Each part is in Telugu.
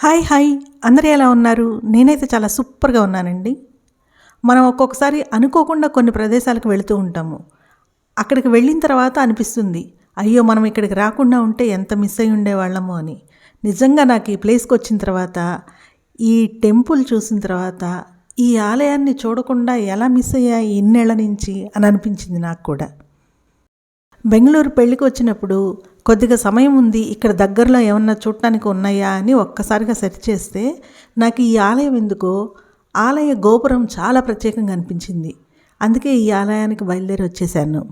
Hi hi. అందరూ ఎలా ఉన్నారు? నేనైతే చాలా సూపర్గా ఉన్నానండి. మనం ఒక్కొక్కసారి అనుకోకుండా కొన్ని ప్రదేశాలకు వెళుతూ ఉంటాము. అక్కడికి వెళ్ళిన తర్వాత అనిపిస్తుంది అయ్యో మనం ఇక్కడికి రాకుండా ఉంటే ఎంత మిస్ అయి ఉండేవాళ్ళము అని. నిజంగా నాకు ఈ ప్లేస్కి వచ్చిన తర్వాత ఈ టెంపుల్ చూసిన తర్వాత ఈ ఆలయాన్ని చూడకుండా ఎలా మిస్ అయ్యా ఈ ఇన్నేళ్ళ నుంచి అని అనిపించింది నాకు కూడా. బెంగళూరు పెళ్ళికి వచ్చినప్పుడు కొద్దిగా సమయం ఉంది ఇక్కడ దగ్గరలో ఏమన్నా చూడటానికి ఉన్నాయా అని ఒక్కసారిగా సెర్చ్ చేస్తే నాకు ఈ ఆలయం ఎందుకో ఆలయ గోపురం చాలా ప్రత్యేకంగా అనిపించింది. అందుకే ఈ ఆలయానికి బయలుదేరి వచ్చేసాను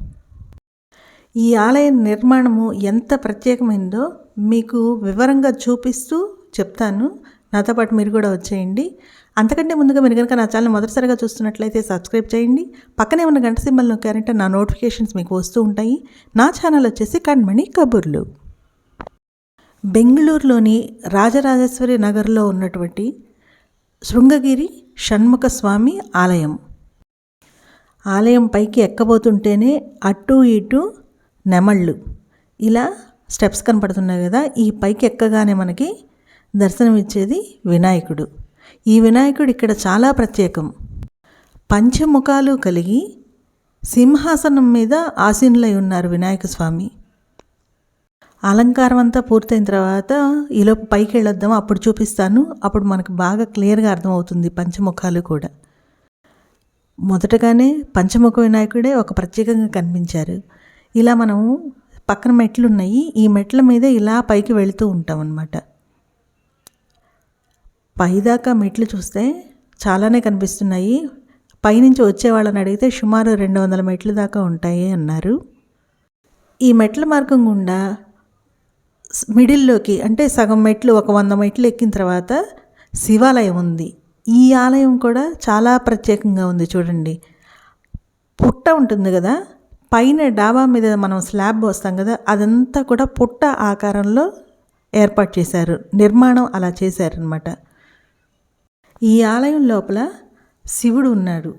ఈ ఆలయ నిర్మాణము ఎంత ప్రత్యేకమైందో మీకు వివరంగా చూపిస్తూ చెప్తాను. నాతో పాటు మీరు కూడా వచ్చేయండి. అంతకంటే ముందుగా మీరు కనుక నా ఛానల్ మొదటిసారిగా చూస్తున్నట్లయితే సబ్స్క్రైబ్ చేయండి. పక్కనే ఉన్న గంట సింబల్ నొక్కారంటే నా నోటిఫికేషన్స్ మీకు వస్తూ ఉంటాయి. నా ఛానల్ వచ్చేసి కణ్మణి కబుర్లు. బెంగళూరులోని రాజరాజేశ్వరి నగర్లో ఉన్నటువంటి శృంగగిరి షణ్ముఖ స్వామి ఆలయం. ఆలయం పైకి ఎక్కబోతుంటేనే అటు ఇటు నెమళ్ళు. ఇలా స్టెప్స్ కనపడుతున్నాయి కదా ఈ పైకి ఎక్కగానే మనకి దర్శనమిచ్చేది వినాయకుడు. ఈ వినాయకుడు ఇక్కడ చాలా ప్రత్యేకం. పంచముఖాలు కలిగి సింహాసనం మీద ఆసీనులై ఉన్నారు వినాయక స్వామి. అలంకారం అంతా పూర్తయిన తర్వాత ఈలోపు పైకి వెళ్ళొద్దాం అప్పుడు చూపిస్తాను. అప్పుడు మనకు బాగా క్లియర్గా అర్థమవుతుంది పంచముఖాలు కూడా. మొదటగానే పంచముఖ వినాయకుడే ఒక ప్రత్యేకంగా కనిపించారు. ఇలా మనం పక్కన మెట్లు ఉన్నాయి ఈ మెట్ల మీద ఇలా పైకి వెళుతూ ఉంటాం అన్నమాట పైదాకా మెట్లు చూస్తే చాలానే కనిపిస్తున్నాయి. పైనుంచి వచ్చే వాళ్ళని అడిగితే సుమారు రెండు వందల మెట్ల దాకా ఉంటాయి అన్నారు. ఈ మెట్ల మార్గం గుండా మిడిల్లోకి అంటే సగం మెట్లు ఒక వంద మెట్లు ఎక్కిన తర్వాత శివాలయం ఉంది. ఈ ఆలయం కూడా చాలా ప్రత్యేకంగా ఉంది చూడండి. పుట్ట ఉంటుంది కదా పైన డాబా మీద మనం స్లాబ్ వస్తాం కదా అదంతా కూడా పుట్ట ఆకారంలో ఏర్పాటు చేశారు. నిర్మాణం అలా చేశారనమాట ఈ ఆలయం లోపల శివుడు ఉన్నాడు.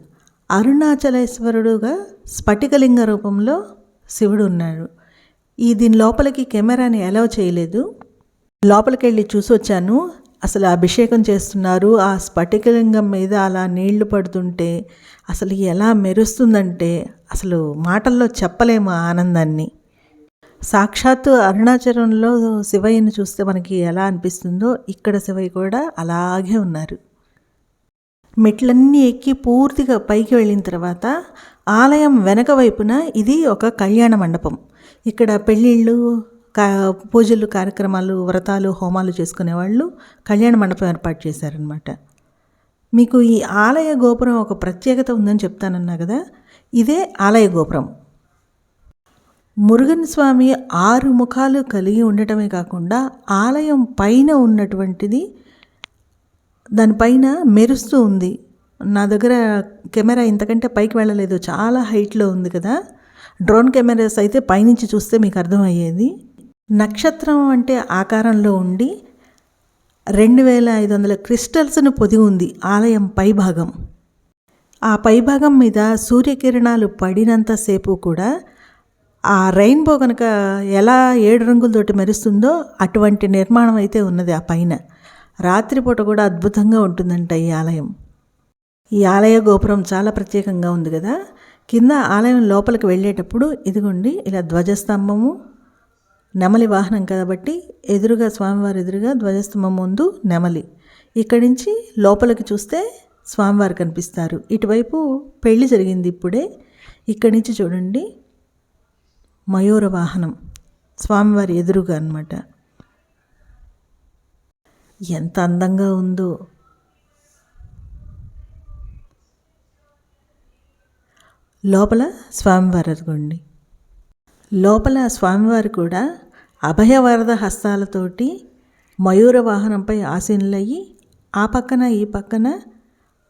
అరుణాచలేశ్వరుడుగా స్ఫటికలింగ రూపంలో శివుడు ఉన్నాడు. ఈ దీని లోపలికి కెమెరాని అలౌ చేయలేదు. లోపలికి వెళ్ళి చూసి వచ్చాను అసలు అభిషేకం చేస్తున్నారు. ఆ స్ఫటికలింగం మీద అలా నీళ్ళు పడుతుంటే అసలు ఎలా మెరుస్తుందంటే అసలు మాటల్లో చెప్పలేము ఆనందాన్ని. సాక్షాత్తు అరుణాచలంలో శివయ్యని చూస్తే మనకి ఎలా అనిపిస్తుందో ఇక్కడ శివయ్య కూడా అలాగే ఉన్నారు. మెట్లన్నీ ఎక్కి పూర్తిగా పైకి వెళ్ళిన తర్వాత ఆలయం వెనక వైపున ఇది ఒక కళ్యాణ మండపం. ఇక్కడ పెళ్ళిళ్ళు కా పూజలు కార్యక్రమాలు వ్రతాలు హోమాలు చేసుకునేవాళ్ళు కళ్యాణ మండపం ఏర్పాటు చేశారనమాట మీకు ఈ ఆలయ గోపురం ఒక ప్రత్యేకత ఉందని చెప్తానన్నా కదా? ఇదే ఆలయ గోపురం. మురుగన్ స్వామి ఆరు ముఖాలు కలిగి ఉండటమే కాకుండా ఆలయం పైన ఉన్నటువంటిది దానిపైన మెరుస్తూ ఉంది. నా దగ్గర కెమెరా ఇంతకంటే పైకి వెళ్ళలేదు. చాలా హైట్లో ఉంది కదా. డ్రోన్ కెమెరాస్ అయితే పైనుంచి చూస్తే మీకు అర్థమయ్యేది. నక్షత్రం అంటే ఆకారంలో ఉండి రెండు వేల ఐదు వందల క్రిస్టల్స్ను పొది ఉంది ఆలయం పైభాగం. ఆ పైభాగం మీద సూర్యకిరణాలు పడినంతసేపు కూడా ఆ రెయిన్బో కనుక ఎలా ఏడు రంగులతోటి మెరుస్తుందో అటువంటి నిర్మాణం అయితే ఉన్నది ఆ పైన. రాత్రిపూట కూడా అద్భుతంగా ఉంటుందంట ఈ ఆలయం. ఈ ఆలయ గోపురం చాలా ప్రత్యేకంగా ఉంది కదా? కింద ఆలయం లోపలికి వెళ్ళేటప్పుడు ఇదిగోండి ఇలా ధ్వజస్తంభము నెమలి వాహనం కాబట్టి ఎదురుగా స్వామివారి ఎదురుగా ధ్వజస్తంభం ముందు నెమలి. ఇక్కడి నుంచి లోపలికి చూస్తే స్వామివారు కనిపిస్తారు. ఇటువైపు పెళ్ళి జరిగింది ఇప్పుడే. ఇక్కడి నుంచి చూడండి మయూర వాహనం స్వామివారి ఎదురుగా అనమాట ఎంత అందంగా ఉందో. లోపల స్వామివారు అదిగోండి. లోపల స్వామివారు కూడా అభయవరద హస్తాలతోటి మయూర వాహనంపై ఆసీనులయ్యి ఆ పక్కన ఈ పక్కన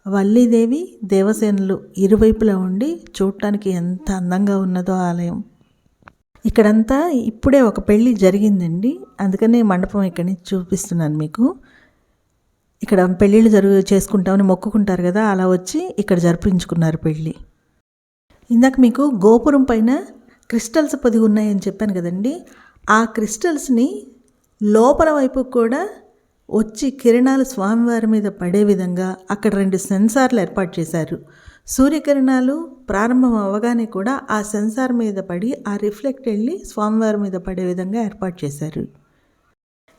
వల్లీదేవి దేవసేనలు ఇరువైపులా ఉండి చూడటానికి ఎంత అందంగా ఉన్నదో ఆలయం. ఇక్కడంతా ఇప్పుడే ఒక పెళ్ళి జరిగిందండి. అందుకనే మండపం ఇక్కడి నుంచి చూపిస్తున్నాను మీకు. ఇక్కడ పెళ్ళిళ్ళు జరుగు చేసుకుంటామని మొక్కుకుంటారు కదా అలా వచ్చి ఇక్కడ జరిపించుకున్నారు పెళ్ళి. ఇందాక మీకు గోపురం పైన క్రిస్టల్స్ పొదిగి ఉన్నాయని చెప్పాను కదండి. ఆ క్రిస్టల్స్ని లోపల వైపు కూడా వచ్చి కిరణాలు స్వామివారి మీద పడే విధంగా అక్కడ రెండు సెన్సార్లు ఏర్పాటు చేశారు. సూర్యకిరణాలు ప్రారంభం అవ్వగానే కూడా ఆ సెన్సార్ మీద పడి ఆ రిఫ్లెక్ట్ వెళ్ళి స్వామివారి మీద పడే విధంగా ఏర్పాటు చేశారు.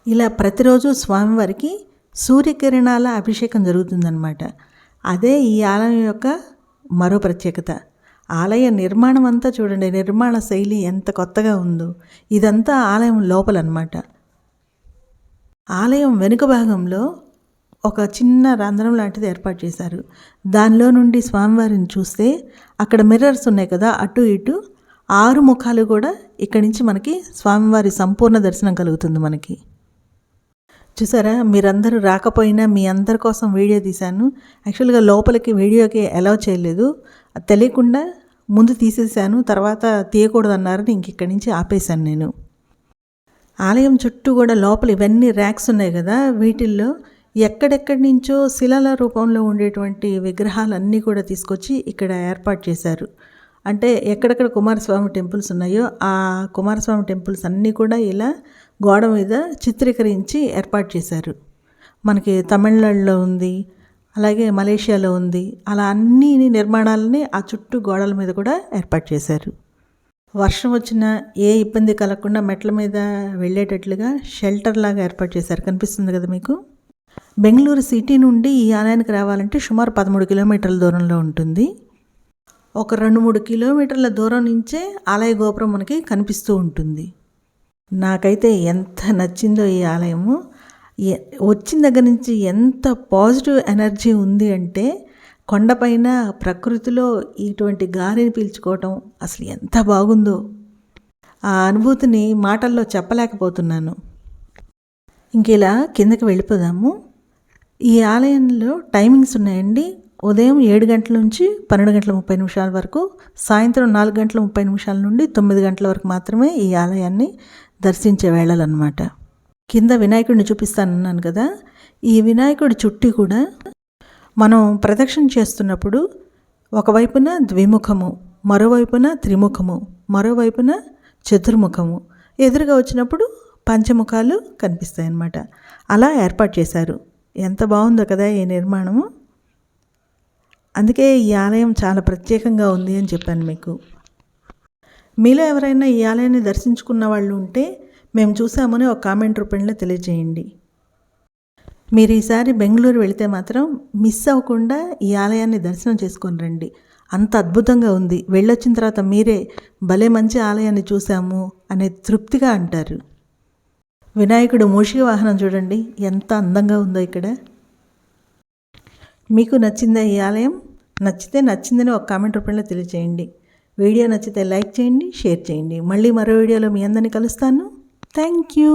ఇలా ప్రతిరోజు స్వామివారికి సూర్యకిరణాల అభిషేకం జరుగుతుందన్నమాట. అదే ఈ ఆలయం యొక్క మరో ప్రత్యేకత. ఆలయ నిర్మాణం అంతా చూడండి నిర్మాణ శైలి ఎంత కొత్తగా ఉందో. ఇదంతా ఆలయం లోపలన్నమాట. ఆలయం వెనుక భాగంలో ఒక చిన్న రంధ్రం లాంటిది ఏర్పాటు చేశారు. దానిలో నుండి స్వామివారిని చూస్తే అక్కడ మిర్రర్స్ ఉన్నాయి కదా అటు ఇటు ఆరు ముఖాలు కూడా ఇక్కడి నుంచి మనకి స్వామివారి సంపూర్ణ దర్శనం కలుగుతుంది మనకి. చూసారా? మీరందరూ రాకపోయినా మీ అందరి కోసం వీడియో తీశాను. యాక్చువల్గా లోపలికి వీడియోకి అలౌ చేయలేదు. అది తెలియకుండా ముందు తీసేసాను తర్వాత తీయకూడదన్నారని ఇంక ఇక్కడి నుంచి ఆపేశాను నేను. ఆలయం చుట్టూ కూడా లోపల ఇవన్నీ ర్యాక్స్ ఉన్నాయి కదా వీటిల్లో ఎక్కడెక్కడి నుంచో శిలల రూపంలో ఉండేటువంటి విగ్రహాలన్నీ కూడా తీసుకొచ్చి ఇక్కడ ఏర్పాటు చేశారు. అంటే ఎక్కడెక్కడ కుమారస్వామి టెంపుల్స్ ఉన్నాయో ఆ కుమారస్వామి టెంపుల్స్ అన్నీ కూడా ఇలా గోడ మీద చిత్రీకరించి ఏర్పాటు చేశారు. మనకి తమిళనాడులో ఉంది అలాగే మలేషియాలో ఉంది అలా అన్ని నిర్మాణాలని ఆ చుట్టూ గోడల మీద కూడా ఏర్పాటు చేశారు. వర్షం వచ్చినా ఏ ఇబ్బంది కలగకుండా మెట్ల మీద వెళ్ళేటట్లుగా షెల్టర్ లాగా ఏర్పాటు చేశారు. కనిపిస్తుంది కదా మీకు? బెంగళూరు సిటీ నుండి ఈ ఆలయానికి రావాలంటే సుమారు పదమూడు కిలోమీటర్ల దూరంలో ఉంటుంది. ఒక రెండు మూడు కిలోమీటర్ల దూరం నుంచే ఆలయ గోపురం మనకి కనిపిస్తూ ఉంటుంది. నాకైతే ఎంత నచ్చిందో ఈ ఆలయము. వచ్చిన దగ్గర నుంచి ఎంత పాజిటివ్ ఎనర్జీ ఉంది అంటే కొండపైన ప్రకృతిలో ఇటువంటి గాలిని పీల్చుకోవటం అసలు ఎంత బాగుందో. ఆ అనుభూతిని మాటల్లో చెప్పలేకపోతున్నాను. ఇంక ఇలా కిందకి వెళ్ళిపోదాము. ఈ ఆలయంలో టైమింగ్స్ ఉన్నాయండి. ఉదయం ఏడు గంటల నుంచి పన్నెండు గంటల ముప్పై నిమిషాల వరకు సాయంత్రం నాలుగు గంటల ముప్పై నిమిషాల నుండి తొమ్మిది గంటల వరకు మాత్రమే ఈ ఆలయాన్ని దర్శించే వేళలన్నమాట. కింద వినాయకుడిని చూపిస్తానన్నాను కదా ఈ వినాయకుడి చుట్టి కూడా మనం ప్రదక్షిణ చేస్తున్నప్పుడు ఒకవైపున ద్విముఖము మరోవైపున త్రిముఖము మరోవైపున చతుర్ముఖము ఎదురుగా వచ్చినప్పుడు పంచముఖాలు కనిపిస్తాయి అన్నమాట అలా ఏర్పాటు చేశారు. ఎంత బాగుందో కదా ఈ నిర్మాణము. అందుకే ఈ ఆలయం చాలా ప్రత్యేకంగా ఉంది అని చెప్పాను మీకు. మీలో ఎవరైనా ఈ ఆలయాన్ని దర్శించుకున్న వాళ్ళు ఉంటే మేము చూసామని ఒక కామెంట్ రూపంలో తెలియజేయండి మీరు ఈసారి బెంగళూరు వెళితే మాత్రం మిస్ అవ్వకుండా ఈ ఆలయాన్ని దర్శనం చేసుకొని రండి. అంత అద్భుతంగా ఉంది. వెళ్ళొచ్చిన తర్వాత మీరే భలే మంచి ఆలయాన్ని చూసాము అనే తృప్తిగా అంటారు. వినాయకుడు మూషిక వాహనం చూడండి. ఎంత అందంగా ఉందో ఇక్కడ. మీకు నచ్చిందా ఈ ఆలయం? నచ్చితే నచ్చిందని ఒక కామెంట్ రూపంలో తెలియజేయండి. వీడియో నచ్చితే లైక్ చేయండి షేర్ చేయండి. మళ్ళీ మరో వీడియోలో మీ అందరిని కలుస్తాను. Thank you.